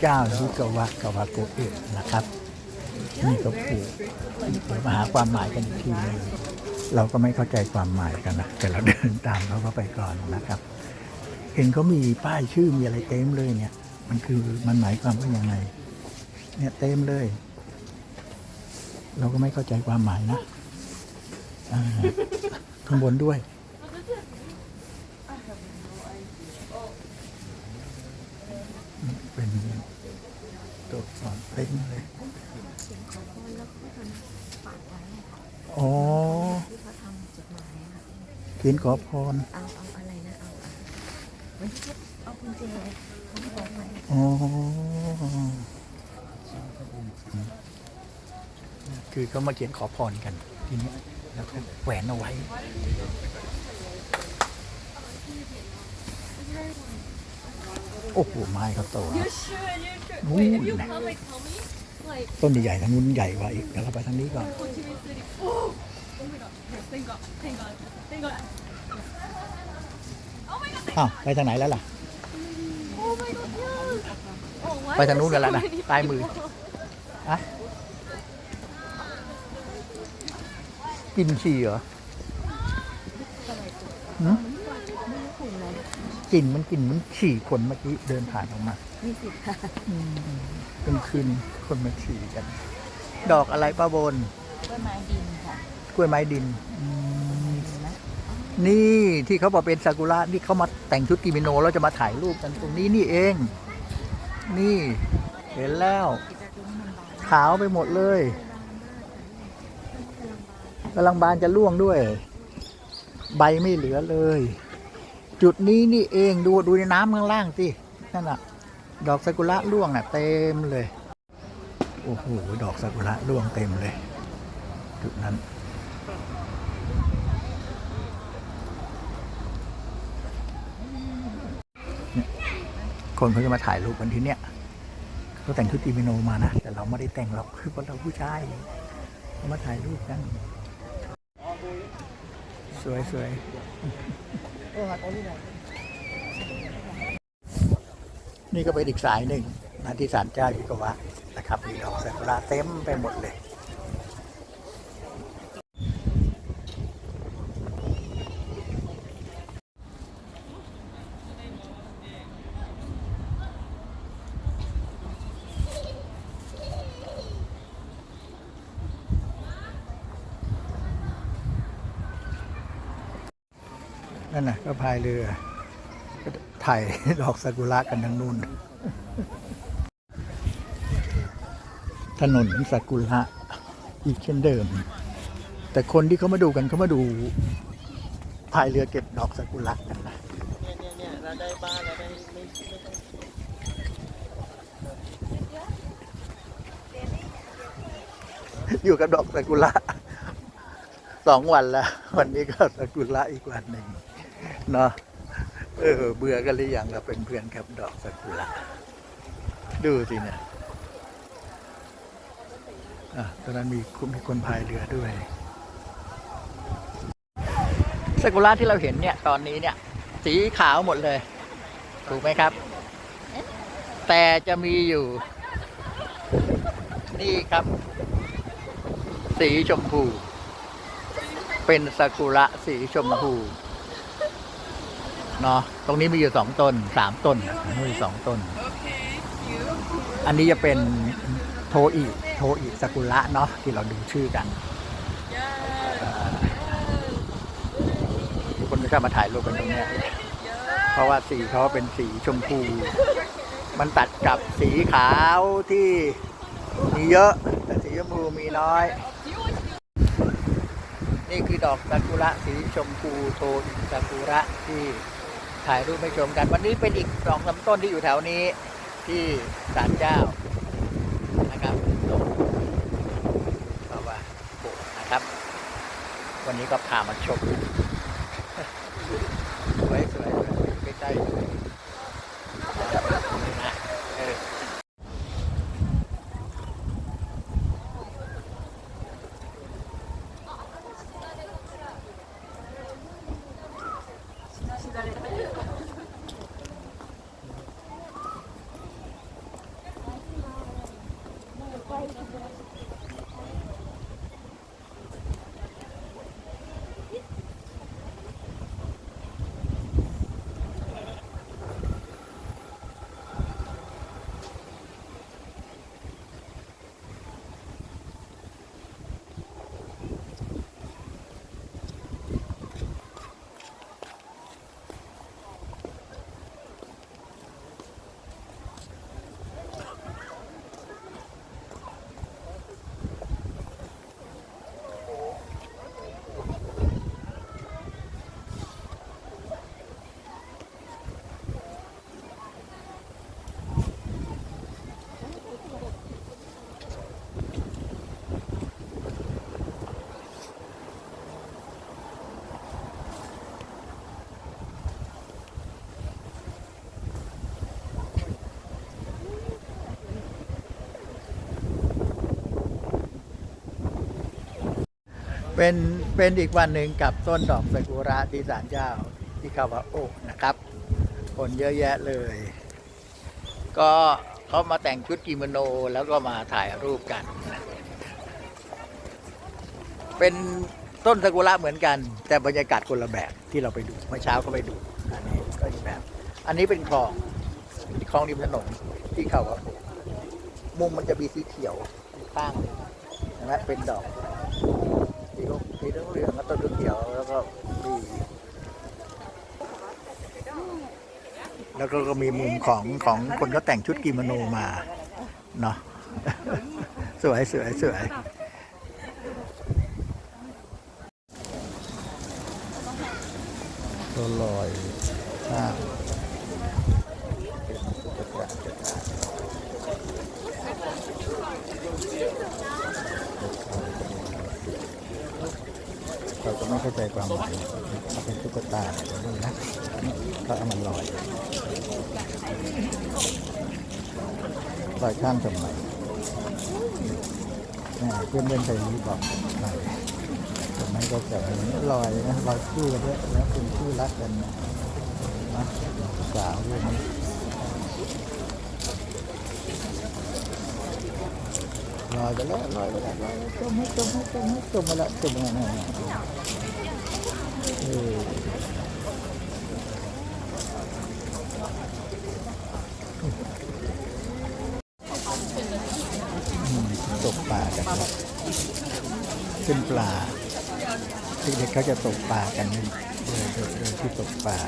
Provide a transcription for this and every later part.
เจ้าฮิกาวะกาวาโกเอะนะครับ นี่ก็ผูกมาหาความหมายกันอีกทีหนึงเราก็ไม่เข้าใจความหมายกันนะแต่เราเดินตามเขาก็ไปก่อนนะครับ เห็นเขามีป้ายชื่อมีอะไรเต็มเลยเนี่ย มันคือมันหมายความว่ายังไง เนี่ยเต็มเลย เราก็ไม่เข้าใจความหมายนะข้างบนด้วย เป็นตัวอักษร เต็มเลยอ๋อเขียนขอพรเอาเอาอะไรนะเอาเอาเอากุญแจเขาบอกมาอ๋อคือเขามาเขียนขอพรกันทีนี้แล้วก็แหวนเอาไว้โอ้โหไม้เขาโตนะ You should, you should. ต้นใหญ่ๆทางนู้นใหญ่กว่าอีกเดี๋ยวเราไปทางนี้ก่อน Ho Chi Minh City. Oh! Oh my god. Yes, thank god. Thank god. Thank god. Oh my god. Thank อ้าวไปทางไหนแล้วล่ะ Oh my god, yes. Oh, why ไปทางนู้น are กันแล้ว so นะ many ซ้ายมือ people? อะกินฉี่เหรอหืมกลิ่นมันกลิ่นมันฉี่คนเมื่อกี้เดินผ่านออกมามีสิทธิ์ค่ะ กลางคืนคนมาฉี่กัน ดอกอะไรป้าบนต้นไม้ดินค่ะกล้วยไม้ดินอืมเห็นไหมนี่ที่เขาบอกเป็นซากุระนี่เขามาแต่งชุดกิโมโนแล้วจะมาถ่ายรูปกันตรงนี้นี่เอง นี่ เห็นแล้วกิจกรรมมันบานขาวไปหมดเลยกำลังบานจะร่วงด้วย ใบไม่เหลือเลย จุดนี้นี่เองดูดูในน้ำข้างล่างสินั่นน่ะ ดอกซากุระร่วงน่ะเต็มเลย โอ้โห ดอกซากุระร่วงเต็มเลย จุดนั้น คนเขาจะมาถ่ายรูปกันที่เนี้ยเขาแต่งชุดกิโมโนมานะ แต่เราไม่ได้แต่งหรอกคือพราเราผู้ชายเขามาถ่ายรูปกัน สวยสวย นี่ก็เป็นอีกสายหนึ่งนะที่ศาลเจ้ายุกวะนะครับมีดอกซากุระเต็มไปหมดเลยนั่นน่ะก็พายเรือ ถ่ายดอกซากุระกันทางนู้นถนนซากุระอีกเช่นเดิม แต่คนที่เขามาดูกันเขามาดูพายเรือเก็บดอกซากุระกันนะอยู่กับดอกซากุระสองวันแล้ว วันนี้ก็ซากุระอีกวันหนึ่งเนาะ เออ เบื่อกันหรือยังเราเป็นเพื่อนกับดอกซากุระดูสิเนี่ยอะตอนนั้นมีมีคนพายเรือด้วยซากุระที่เราเห็นเนี่ยตอนนี้เนี่ย สีขาวหมดเลย ถูกไหมครับ แต่จะมีอยู่ นี่ครับ สีชมพู เป็นซากุระสีชมพู เนาะตรงนี้มีอยู่สองต้นสามต้นนะมีสองต้น อันนี้จะเป็นโทอิโทอิซากุระเนาะที่เราดูชื่อกันทุกคนก็ชอบมาถ่ายรูปกันตรงนี้เพราะว่าสีเขาเป็นสีชมพู มันตัดกับสีขาวที่มีเยอะ แต่สีชมพูมีน้อย นี่คือดอกซากุระสีชมพูโทอิซากุระที่ ถ่ายรูปให้ชมกัน วันนี้เป็นอีกสองลำต้นที่อยู่แถวนี้ที่ศาลเจ้านะครับตรงเพราะว่าโบนะครับ วันนี้ก็พามาชม 誰 เป็นเป็นอีกวันหนึ่งกับต้นดอกซากุระที่ศาลเจ้าที่คาวาโอะนะครับ คนเยอะแยะเลย ก็เขามาแต่งชุดกิโมโนแล้วก็มาถ่ายรูปกัน เป็นต้นซากุระเหมือนกัน แต่บรรยากาศคนละแบบที่เราไปดูเมื่อเช้าก็ไปดูอันนี้ก็อีกแบบ อันนี้เป็นคลองคลองริมถนนที่เขาว่ามุมมันจะมีสีเขียวข้างนไหมเป็นดอก สีเหลืองเหลืองแล้วต้นเขียวแล้วก็มีแล้วก็ก็มีมุมของของคนก็แต่งชุดกิโมโนมาเนาะสวยสวยสวยตัวลอยข้างเป็นจักรจักร เราก็ไม่เข้าใจความหมายถ้าเป็นตุ๊กตาเนี่ยเดี๋ยวดูนะเขาเอามันลอยลอยข้ามทำไมแม่เพื่อนเล่นไปนี้บอกหน่อยผมไม่เข้าใจลอยนะลอยคู่กันด้วยแล้วเป็นคู่รักกันนะสาวด้วยนะ ลอยไปแล้วลอยไปแล้วลอยจมให้จมให้จมให้จมไปแล้วจมไปแล้วนะตกปลากันครับขึ้นปลาเด็กๆเขาจะตกปลากันโดยโดยโดยที่ตกปลา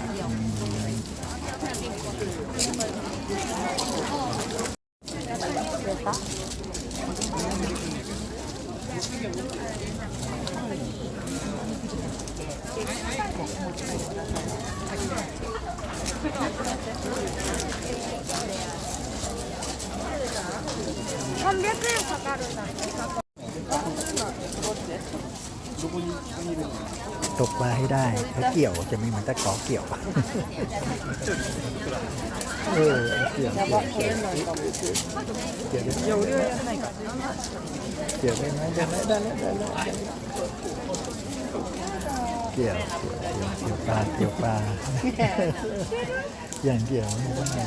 ตกปลาให้ได้ถ้าเกี่ยวจะมีเหมือนตะขอเกี่ยวเออเกี่ยวเกี่ยวเกี่ยวเกี่ยวได้ไหมเกี่ยวได้ไหมได้ไหมได้แล้วได้แล้วได้แล้วเกี่ยวเกี่ยวเกี่ยวปลาเกี่ยวปลาอย่างเกี่ยวไม่ได้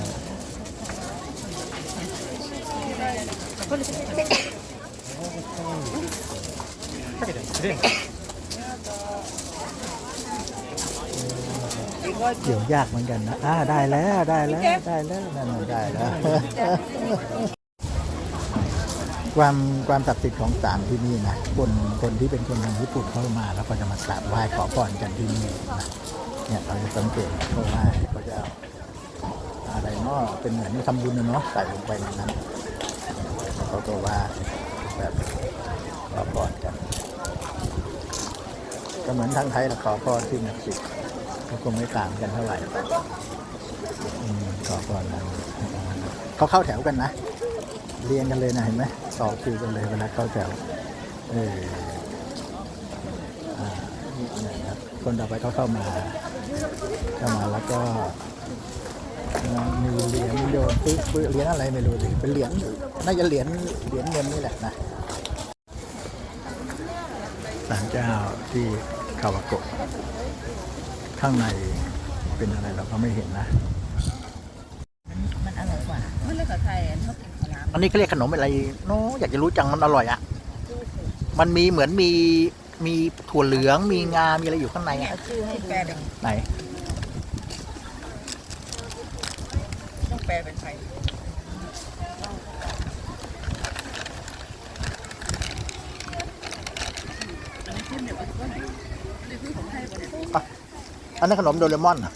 เกี่ยวยากเหมือนกันนะ อ่า ได้แล้วได้แล้วได้แล้วนั่นน่ะได้แล้ว ความความศักดิ์สิทธิ์ของศาลที่นี่นะ คนคนที่เป็นคนทางญี่ปุ่นเข้ามาแล้วก็จะมากราบไหว้ขอพรกันที่นี่นะเนี่ยเราจะสังเกตเขาไหว้เขาจะเอาอะไรเนาะเป็นเหมือนทำบุญนะเนาะใส่ลงไปในนั้นแล้วเขาก็ไหว่าแบบขอพรกัน ก็เหมือนทางไทยเราขอพรที่นักศิษย์ก็คงไม่ต่างกันเท่าไหร่ขอพรนั้นเขาเข้าแถวกันนะ เรียงกันเลยนะเห็นไหมต่อคิวกันเลยเวลาเข้าแถว เออครับคนต่อไปเขาเข้ามา เข้ามาแล้วก็มีเหรียญโยนปึ๊บปึ๊บเหรียญอะไรไม่รู้สิเป็นเหรียญน่าจะเหรียญเหรียญเงินนี่แหละนะศาลเจ้าที่ คาวาโกะข้างในเป็นอะไรเราก็ไม่เห็นนะ มันอร่อยกว่ามันเลยกับไทยชอบกินขาวหลามเออันนี้เขาเรียกขนมอะไรเนาะอยากจะรู้จังมันอร่อยอะ่ะ มันมีเหมือนมีมีถั่วเหลืองมีงา มีอะไรอยู่ข้างในอะชื่อให้แปลเป็นไหน ต้องแปลเป็นไทย อันนั้นขนมโดเรมอนอะ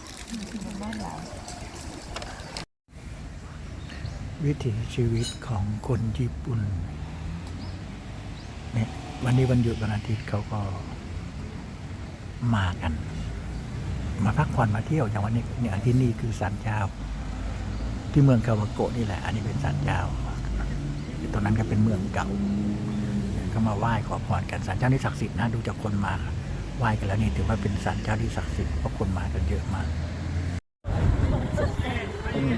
วิถีชีวิตของคนญี่ปุ่นเนี่ยวันนี้วันหยุดวันอาทิตย์เขาก็มากัน มาพักผ่อนมาเที่ยวอย่างวันนี้เนี่ยที่นี่คือศาลเจ้า ที่เมืองคาวาโกะนี่แหละ อันนี้เป็นศาลเจ้าตรงนั้นก็เป็นเมืองเก่าก็มาไหว้ขอพรกันศาลเจ้านี่ศักดิ์สิทธิ์นะดูจากคนมา ไหว้กันแล้วนี่ถือว่าเป็นศาลเจ้าที่ศักดิ์สิทธิ์เพราะคนมากันเยอะมากอืม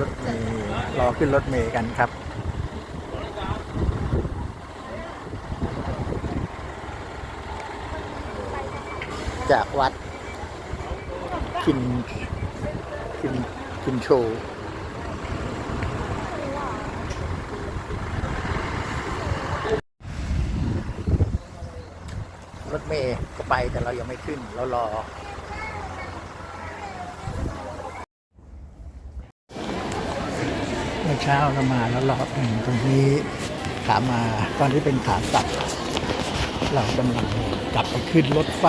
รถเมล์รอขึ้นรถเมล์กันครับจากวัดคินคินคินโช รถเมย์ก็ไปแต่เรายังไม่ขึ้นเรารอ เมื่อเช้าเรามาแล้วรอบหนึ่งตรงนี้ขามาตอนที่เป็นขากลับ เรากำลังกลับไปขึ้นรถไฟ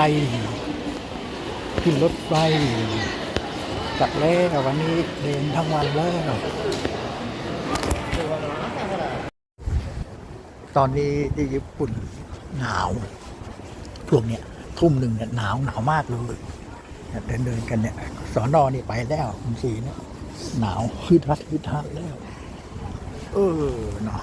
ขึ้นรถไฟกลับแล้ววันนี้เดินทั้งวันแล้วตอนนี้ที่ญี่ปุ่นหนาว พวกเนี้ยทุ่มหนึ่งเนี่ยหนาวหนาวมากเลยเดินเดินกันเนี่ยสอนอนี่ไปแล้วคุณสีเนี่ยหนาวคือทัดคือทัดแล้ว เออเนาะ